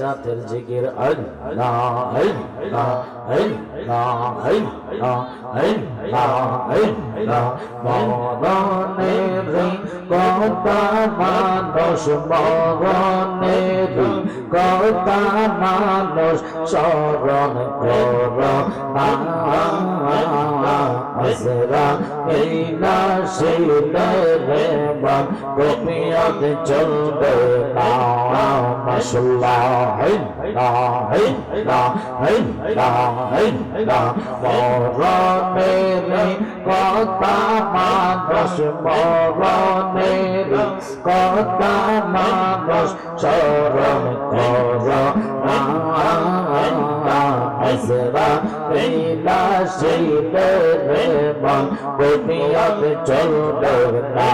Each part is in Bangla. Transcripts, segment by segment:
জাতের জিকির আল্লাহ আল্লাহ আল্লাহ আল্লাহ আল্লাহ আল্লাহ মরণের কথা মানুষ কর আসরা এই না শিলে রে মন গোপিয়ত চলবে না মাশাল্লাহ হাইলা হাইলা হাইলা হাইলা মরণের কথা মানুষ মরণের কথা মানুষ কর। আসরা লীলা শিলে রে মন গোপিয়ত চলবে না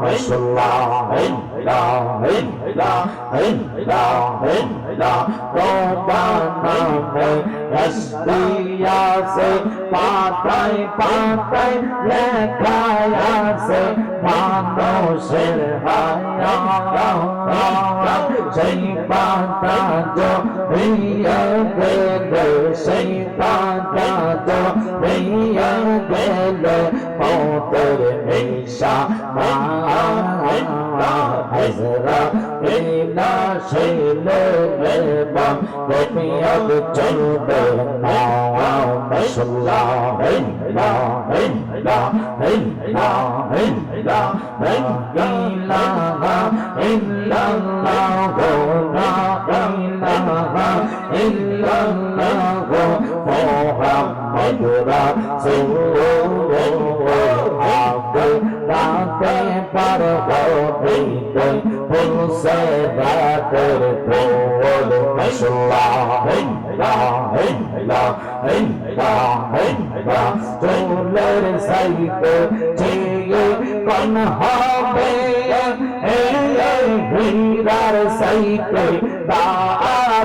মাশাল্লাহ হাইলা হাইলা হাইলা হাইলা তোমা নামে সে পাতায় পাতায় লেখা আছে মানুষের সেই পাতা তো হইয়া গেলে, সেই পাতা তো গেলে। মতের নিশা হাজরা বিনা শৈলে মেবা গোপিয়ত চলবে না মশলা হিলা হিলা হিলা হিলা ইলাহা ইল্লাল্লাহ লা ইলাহা ইল্লাল্লাহ মুহাম্মাদুর রাসূলুল্লাহ রাতে পার হইতে ফুলসে রাতের ফুল মশলা হিলা হিলা হিলা হিলা চুলের সাইতে চেয়ে কন হবে হীরার সাইতে দার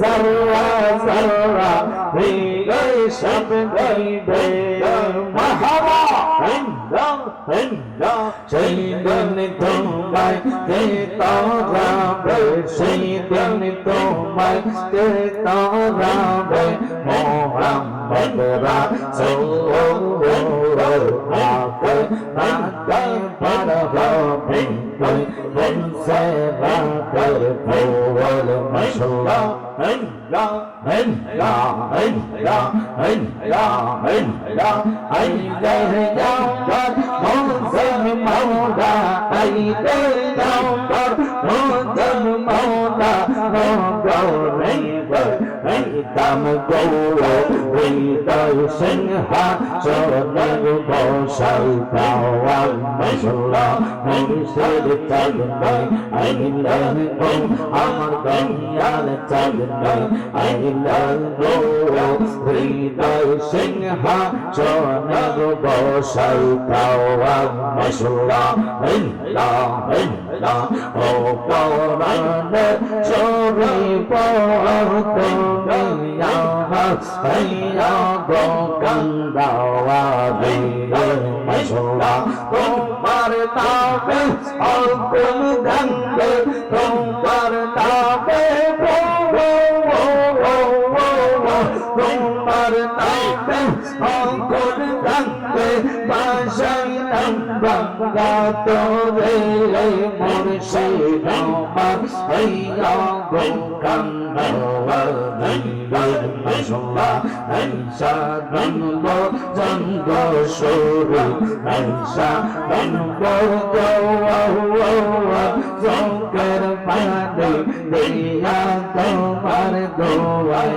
জরা জরা ভিগে সব গাইবে। মাহাবা হিন্দা হিন্দা সেই দিন তোমায় কে তারাবে সেই দিন তোমায় কে তারাবে মোহাম্মদ রাসূলুল্লাহ নাতে Mundam Munda, Mundam Rainbow, Rainbow, Rainbow, Rainbow, জাওয়ার মৌসম মৌলা গৌরে হৃদম গৌর হৃদয় সিংহা সোনর বসাই পাওয়ার মশলা মনুষ্যের চলনে আইলে ওম, আমার দয়াল চলনে আইলে গৌর হৃদয় সিংহা সোনর বসাই পাওয়ার মশলা হিলা হিলা ও পৌরাণে চোরি পৌরতে হইয়া গো কন্দাওয়া দিয়ে মশলা তোমার নামে অকুল গঙ্গে তোমার নামে গঙ্গা তোরে মুর্শিদ আমার হইয়া গো কন্দাওয়া দিয়ে মশলা জন্ম শুরু হইসা জন্ম জঙ্কের পানি দিয়া তোমার দোয়াই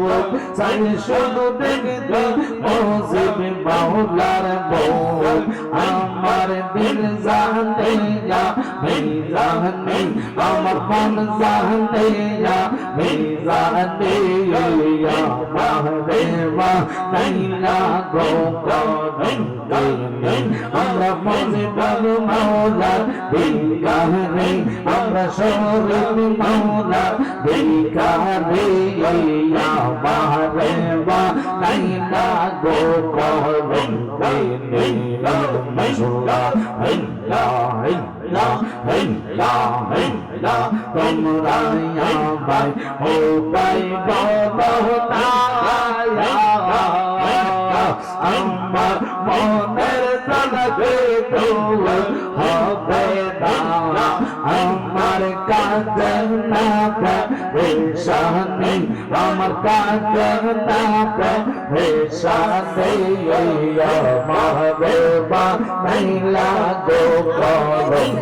সাই শুধু দেখতে মসজিদ মাওলার বউ। আমার দিল জানে না মিজানে আমার মন জানে না মিজানে মাহরে মা নাইলা গো আমরা মসজিদ মাওলার বিকারে আমরা শরীর মাওলার বিকারে বাহারে বা নাইলা গো কহবেন নীলা মশুলা হিল্লা হিল্লা হিল্লা হিল্লা তোমরা আমায় ও বলো না আমার মনের জানাবে তো হবে দানা আমার কাছে না পেশানি আমার কাছে না পেশানি মাহবে বা নাইলা গো করম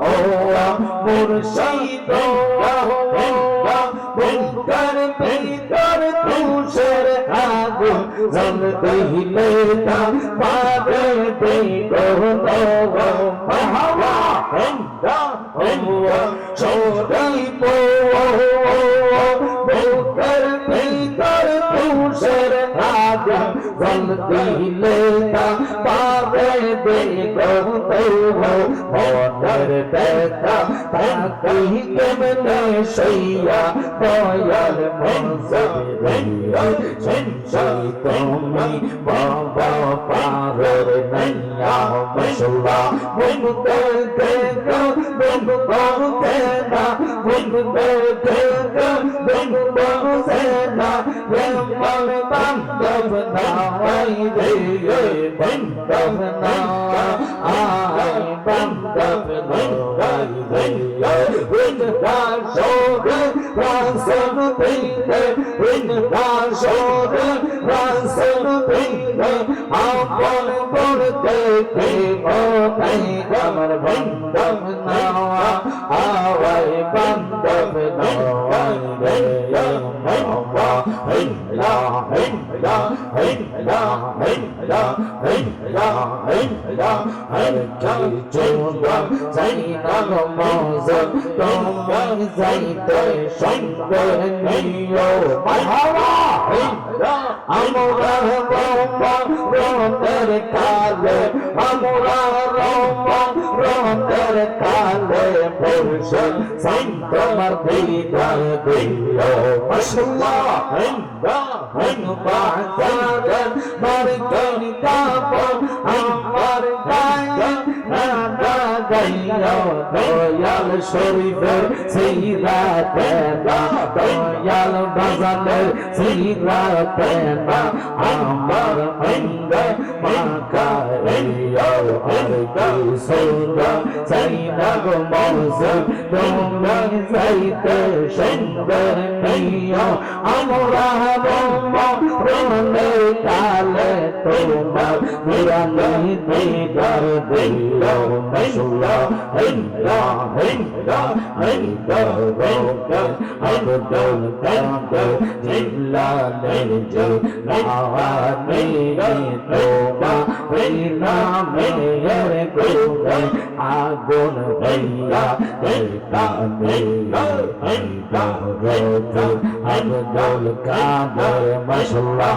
ও মুর্শিদ আগুন জ্বলতে হিলে তা পাবে মনের দেখা তাকি কেমনে সইয়া দয়াল তুমি বাবা পারের নৈয়া মশলা বন্ধু দেখা বন্ধু বাবু কেনা বন্ধু দেখা বন্ধু বাবু সেনা মন বান্ধব নাই রে আমার বান্ধব নাওয়া আওয়াই বান্ধব নাওয়াই যাইতে সঙ্গ নিও মারহাবা হিল্লা আমরা রম্বা রন্দের কালে আমরা রম্বা রন্দের কালে পুরুষ সন্তমর দিদার দিও মাশাল্লাহ হিন্দা হিন্দা জাগান মারকন কাপন দয়াল শরীফের সিরা তেনা দয়াল বাজানের সিরা তেনা আমার অঙ্গ মাকা আমরা ব্রহ্মে কালে তোমার নিরানি দিদার মে রে গোরে আগুন হইয়া কানে আব্দুল কাদের মশলা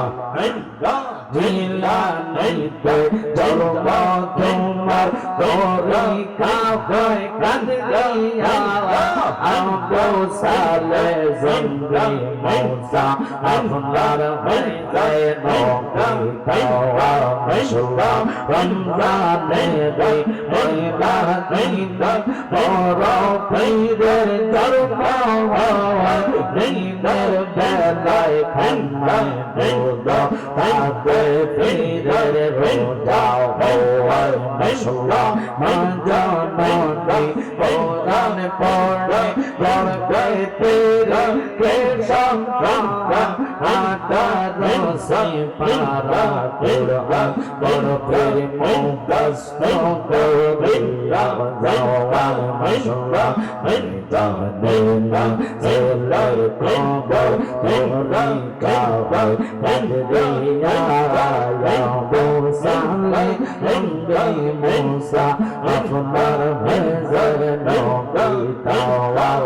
জিলানিতে জন্ম তোমার তরিকা হয় কান্দিয়া। আবু সালে জিন্দি মৌসা আপনার হয়ে যায় নৌকি মশলা রমজানে রে মহিলা দিন বড় পীরের জন্ম হয় দিনের বেলায় খান্নায় বোধ তাকে পীরের রোজা হওয়ার মশলা মঞ্জননি কোরআন পড়ে পড়বে পীর কে সংগ্রাম আটার সে পারা কোরআন পড়বে মুখস্থ করে যাওয়ার মশলা মঞ্জননি জেলার কবর তোরি কাবর বদরিয়া ইয়া মুসা আপনার মেজর নবী তাওয়ার